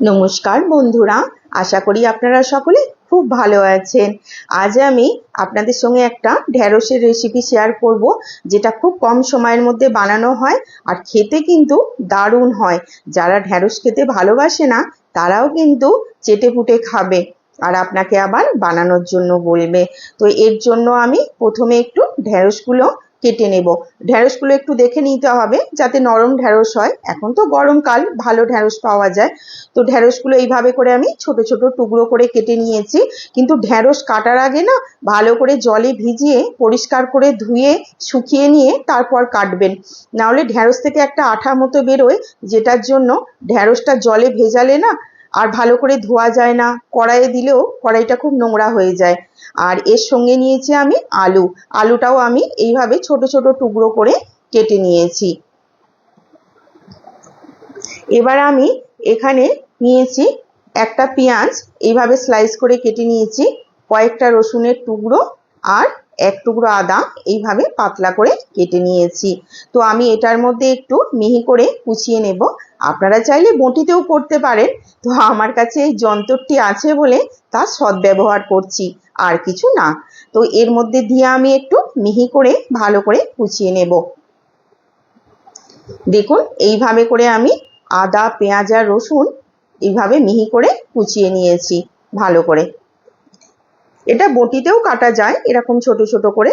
নমস্কার বন্ধুরা, আশা করি আপনারা সকলে খুব ভালো আছেন। আজ আমি আপনাদের সঙ্গে একটা ঢ্যাঁড়সের রেসিপি শেয়ার করব, যেটা খুব কম সময়ের মধ্যে বানানো হয় আর খেতে কিন্তু দারুণ হয়। যারা ঢ্যাঁড়স খেতে ভালোবাসে না, তারাও কিন্তু চেটে পুটে খাবে আর আপনাকে আবার বানানোর জন্য বলবে। তো এর জন্য আমি প্রথমে একটু ঢ্যাঁড়সগুলো কেটে নেব। ঢ্যাঁড়সগুলো একটু দেখে নিতে হবে যাতে নরম ঢ্যাঁড়স হয়। এখন তো গরমকাল, ভালো ঢ্যাঁড়স পাওয়া যায়। তো ঢ্যাঁড়সগুলো এইভাবে করে আমি ছোট ছোট টুকরো করে কেটে নিয়েছি। কিন্তু ঢ্যাঁড়স কাটার আগে না, ভালো করে জলে ভিজিয়ে, পরিষ্কার করে ধুয়ে, শুকিয়ে নিয়ে তারপর কাটবেন। নাহলে ঢ্যাঁড়স থেকে একটা আঠা মতো বেরোয়, যেটার জন্য ঢ্যাঁড়সটা জলে ভেজালে না আর ভালো করে ধোয়া যায় না, কড়াইয়ে দিলেও কড়াইটা খুব নোংরা হয়ে যায়। আর এর সঙ্গে নিয়েছি আমি আলু। আলুটাও আমি এইভাবে ছোট ছোট টুকরো করে কেটে নিয়েছি। এবার আমি এখানে নিয়েছি একটা পেঁয়াজ। এইভাবে স্লাইস করে কেটে নিয়েছি। কয়েকটা রসুনের টুকরো আর এক টুকরো আদা এইভাবে পাতলা করে কেটে নিয়েছি। তো আমি এটার মধ্যে একটু মিহি করে কুচিয়ে নেব। আপনারা চাইলে বটিতেও করতে পারেন। তো আমার কাছে এই যন্ত্রটি আছে বলে তার সদ্ব্যবহার করছি, আর কিছু না। তো এর মধ্যে দিয়ে আমি একটু মিহি করে ভালো করে কুচিয়ে নেব। দেখুন, এইভাবে করে আমি আদা, পেঁয়াজ আর রসুন এইভাবে মিহি করে কুচিয়ে নিয়েছি ভালো করে। এটা বটিতেও কাটা যায়, এরকম ছোট ছোট করে।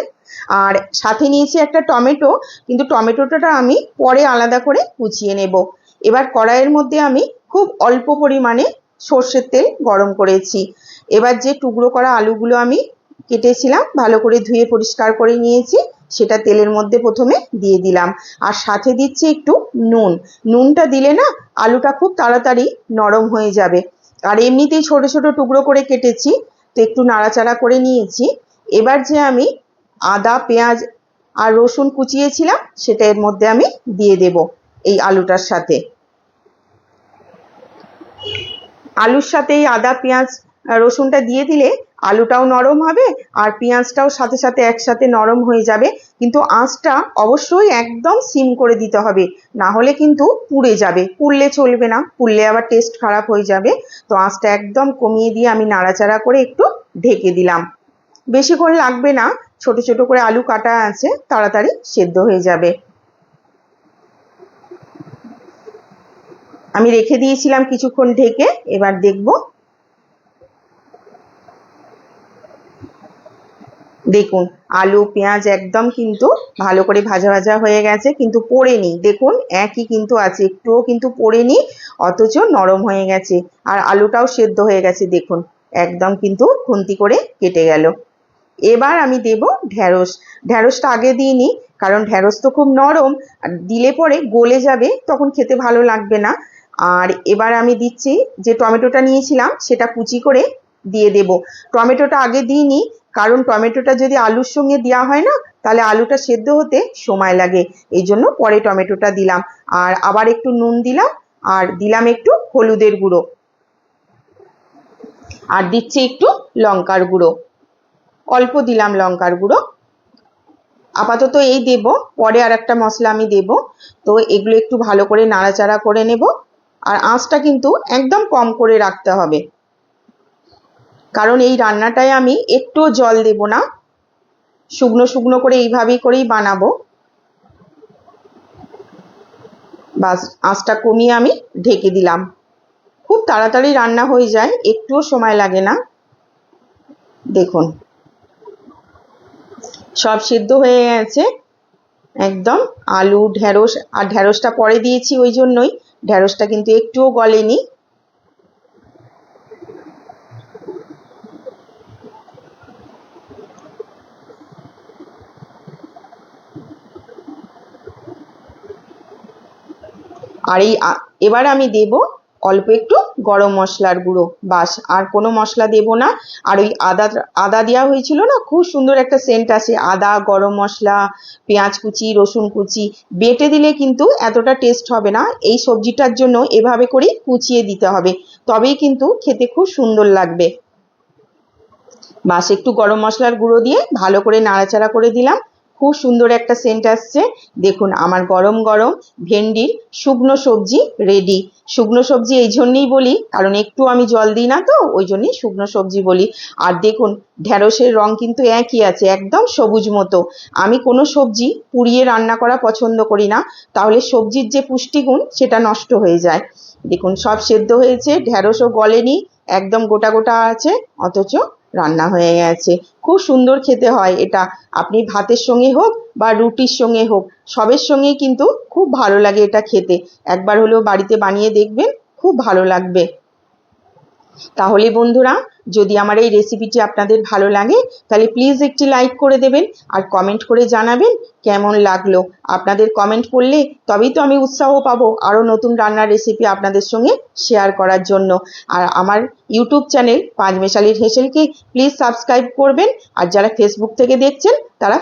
আর সাথে নিয়েছি একটা টমেটো, কিন্তু টমেটোটা আমি পরে আলাদা করে কুচিয়ে নেব। এবার কড়াইয়ের মধ্যে আমি খুব অল্প পরিমাণে সর্ষের তেল গরম করেছি। এবার যে টুকরো করা আলুগুলো আমি কেটেছিলাম, ভালো করে ধুয়ে পরিষ্কার করে নিয়েছি, সেটা তেলের মধ্যে প্রথমে দিয়ে দিলাম। আর সাথে দিচ্ছি একটু নুন। নুনটা দিলে না, আলুটা খুব তাড়াতাড়ি নরম হয়ে যাবে। আর এমনিতেই ছোট ছোট টুকরো করে কেটেছি তো একটু নাড়াচাড়া করে নিয়েছি। এবার যে আমি আদা, পেঁয়াজ আর রসুন কুচিয়েছিলাম, সেটা এর মধ্যে আমি দিয়ে দেব এই আলুটার সাথে। আলুর সাথে এই আদা, পেঁয়াজ রসুনটা দিয়ে দিলে আলুটাও নরম হবে আর পেঁয়াজটাও সাথে সাথে একসাথে নরম হয়ে যাবে। কিন্তু আঁচটা অবশ্যই একদম সিম করে দিতে হবে, না হলে কিন্তু পুড়ে যাবে। পুড়লে চলবে না, পুড়লে আবার টেস্ট খারাপ হয়ে যাবে। তো আঁচটা একদম কমিয়ে দিয়ে আমি নাড়াচাড়া করে একটু ঢেকে দিলাম। বেশিক্ষণ লাগবে না, ছোট ছোট করে আলু কাটা আছে, তাড়াতাড়ি সেদ্ধ হয়ে যাবে। আমি রেখে দিয়েছিলাম কিছুক্ষণ ঢেকে, এবার দেখব দেখুন, আলু, পেঁয়াজ একদম কিন্তু ভালো করে ভাজা ভাজা হয়ে গেছে, কিন্তু পড়েনি দেখুন, একই কিন্তু আছে, একটুও কিন্তু পড়েনি অথচ নরম হয়ে গেছে। আর আলুটাও সেদ্ধ হয়ে গেছে, দেখুন, একদম কিন্তু খুন্তি করে কেটে গেল। এবার আমি দেব ঢ্যাঁড়স ঢ্যাঁড়সটা আগে দিইনি কারণ ঢ্যাঁড়স তো খুব নরম, আর দিলে পরে গলে যাবে, তখন খেতে ভালো লাগবে না। আর এবার আমি দিচ্ছি যে টমেটোটা নিয়েছিলাম, সেটা কুচি করে দিয়ে দেব। টমেটোটা আগে দিইনি কারণ টমেটোটা যদি আলুর সঙ্গে দেওয়া হয় না, তাহলে আলুটা সেদ্ধ হতে সময় লাগে। এই জন্য পরে টমেটোটা দিলাম। আর আবার একটু নুন দিলাম, আর দিলাম একটু হলুদের গুঁড়ো। আর দিচ্ছি একটু লঙ্কার গুঁড়ো। অল্প দিলাম লঙ্কার গুঁড়ো। আপাতত এই দেব, পরে আর একটা মশলা আমি দেব। তো এগুলো একটু ভালো করে নাড়াচাড়া করে নেব। আর আঁচটা কিন্তু একদম কম করে রাখতে হবে। কারণ এই রান্নাটায় আমি একটুও জল দেব না। শুকনো শুকনো করে এইভাবেই করেই বানাবো। বাস, আঁচটা কমিয়ে আমি ঢেকে দিলাম। খুব তাড়াতাড়ি রান্না হয়ে যায়, একটুও সময় লাগে না। দেখুন। সব সিদ্ধ হয়ে গেছে। একদম আলু ঢ্যাঁড়স আর ঢ্যাঁড়সটা পরে দিয়েছি ওই জন্যই। ঢ্যাঁড়সটা কিন্তু একটুও গলেনি। আর এই এবার আমি দেব অল্প একটু গরম মশলার গুঁড়ো, বাস। আর কোনো মশলা দেব না। আর ওই আদা আদা দেওয়া হয়েছিল না? খুব সুন্দর একটা সেন্ট আসে। আদা, গরম মশলা, পেঁয়াজ কুচি, রসুন কুচি, বেটে দিলে কিন্তু এতটা টেস্ট হবে না। এই সবজিটার জন্য এভাবে করেই কুচিয়ে দিতে হবে। তবেই কিন্তু খেতে খুব সুন্দর লাগবে। বাস, একটু গরম মশলার গুঁড়ো দিয়ে ভালো করে নাড়াচাড়া করে দিলাম। খুব সুন্দর একটা সেন্ট আসছে। দেখুন, আমার গরম গরম ভেন্ডির শুকনো সবজি রেডি শুকনো সবজি এই জন্যেই বলি, কারণ একটু আমি জল দিই না তো, ওই জন্যই শুকনো সবজি বলি। আর দেখুন ঢ্যাঁড়সের রং কিন্তু একই আছে, একদম সবুজ মতো। আমি কোনো সবজি পুড়িয়ে রান্না করা পছন্দ করি না, তাহলে সবজির যে পুষ্টিগুণ, সেটা নষ্ট হয়ে যায়। দেখুন, সব সেদ্ধ হয়েছে ঢ্যাঁড়সও গলেনি, একদম গোটা গোটা আছে, অথচ রান্না হয়ে গেছে। খুব সুন্দর খেতে হয় এটা। আপনি ভাতের সঙ্গে হোক বা রুটির সঙ্গে হোক, সবের সঙ্গেই কিন্তু খুব ভালো লাগে এটা খেতে। একবার হলেও বাড়িতে বানিয়ে দেখবেন, খুব ভালো লাগবে। তাহলে বন্ধুরা যদি আমার এই রেসিপিটি আপনাদের ভালো লাগে, তাহলে প্লিজ একটি লাইক করে দেবেন আর কমেন্ট করে জানাবেন কেমন লাগল। আপনাদের কমেন্ট করলে তবেই তো আমি উৎসাহ পাবো আরও নতুন রান্নার রেসিপি আপনাদের সঙ্গে শেয়ার করার জন্য। আর আমার ইউটিউব চ্যানেল পাঁচমেশালির হেসেলকে প্লিজ সাবস্ক্রাইব করবেন। আর যারা ফেসবুক থেকে দেখছেন, তারা